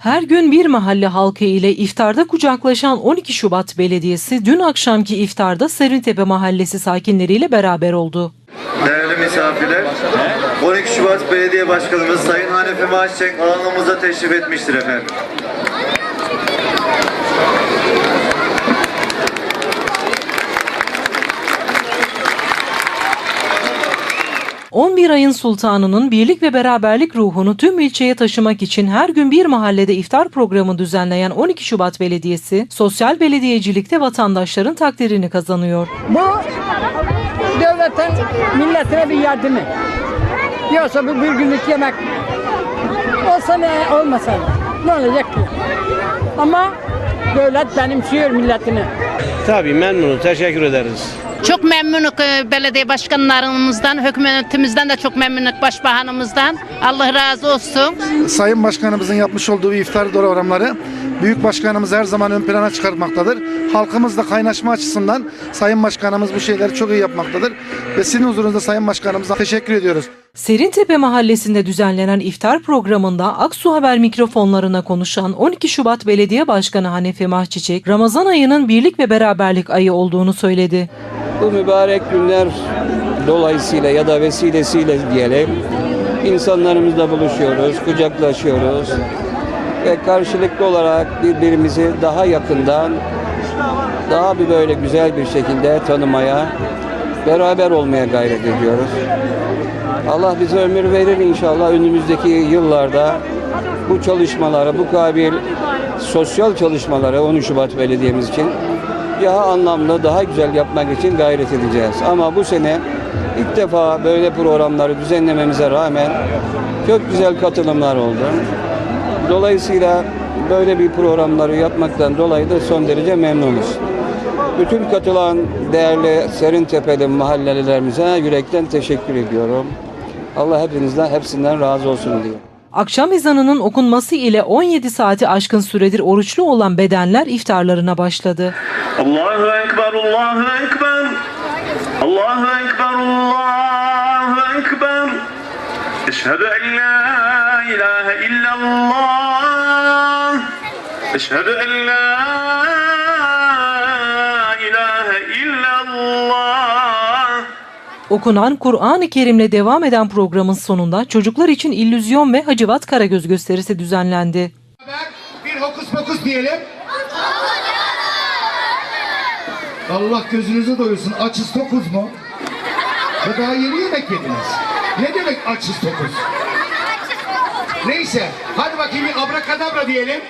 Her gün bir mahalle halkı ile iftarda kucaklaşan 12 Şubat Belediyesi dün akşamki iftarda Serintepe Mahallesi sakinleriyle beraber oldu. Değerli misafirler, 12 Şubat Belediye Başkanımız Sayın Hanefi Maaşçek alanımıza teşrif etmiştir efendim. 11 ayın sultanının birlik ve beraberlik ruhunu tüm ilçeye taşımak için her gün bir mahallede iftar programı düzenleyen 12 Şubat Belediyesi, sosyal belediyecilikte vatandaşların takdirini kazanıyor. Bu devletin milletine bir yardımı. Yoksa bu bir günlük yemek olsa ne olmasa ne olacak ki? Ama devlet benimsiyor milletini. Tabii memnunum. Teşekkür ederiz. Çok memnunuk e, belediye başkanlarımızdan, hükümetimizden de çok memnunuk başbakanımızdan. Allah razı olsun. Sayın Başkanımızın yapmış olduğu iftar programları Büyük Başkanımız her zaman ön plana çıkartmaktadır. Halkımızla kaynaşma açısından Sayın Başkanımız bu şeyleri çok iyi yapmaktadır. Ve sizin huzurunuzda Sayın Başkanımıza teşekkür ediyoruz. Serintepe Mahallesi'nde düzenlenen iftar programında Aksu Haber mikrofonlarına konuşan 12 Şubat Belediye Başkanı Hanefi Mahçiçek, Ramazan ayının birlik ve beraberlik ayı olduğunu söyledi. Bu mübarek günler dolayısıyla ya da vesilesiyle diyelim insanlarımızla buluşuyoruz, kucaklaşıyoruz ve karşılıklı olarak birbirimizi daha yakından daha bir böyle güzel bir şekilde tanımaya, beraber olmaya gayret ediyoruz. Allah bize ömür verir inşallah önümüzdeki yıllarda bu çalışmaları, bu kabil sosyal çalışmaları 13 Şubat Belediye'miz için daha anlamlı, daha güzel yapmak için gayret edeceğiz. Ama bu sene ilk defa böyle programları düzenlememize rağmen çok güzel katılımlar oldu. Dolayısıyla böyle bir programları yapmaktan dolayı da son derece memnunuz. Bütün katılan değerli Serintepe'li mahallelilerimize yürekten teşekkür ediyorum. Allah hepinizden hepsinden razı olsun diyor. Akşam ezanının okunması ile 17 saati aşkın süredir oruçlu olan bedenler iftarlarına başladı. Allahu Ekber, Allahu Ekber. Allahu Ekber, Allahu Ekber. Eşhedü en la ilahe illallah. Eşhedü en la Okunan Kur'an-ı Kerim'le devam eden programın sonunda çocuklar için illüzyon ve Hacivat Karagöz gösterisi düzenlendi. Bir hokus pokus diyelim. Allah gözünüzü doyursun. Açız tokuz mu? Ve daha yeni yemek yediniz. Ne demek açız tokuz? Neyse. Hadi bakayım bir abrakadabra diyelim.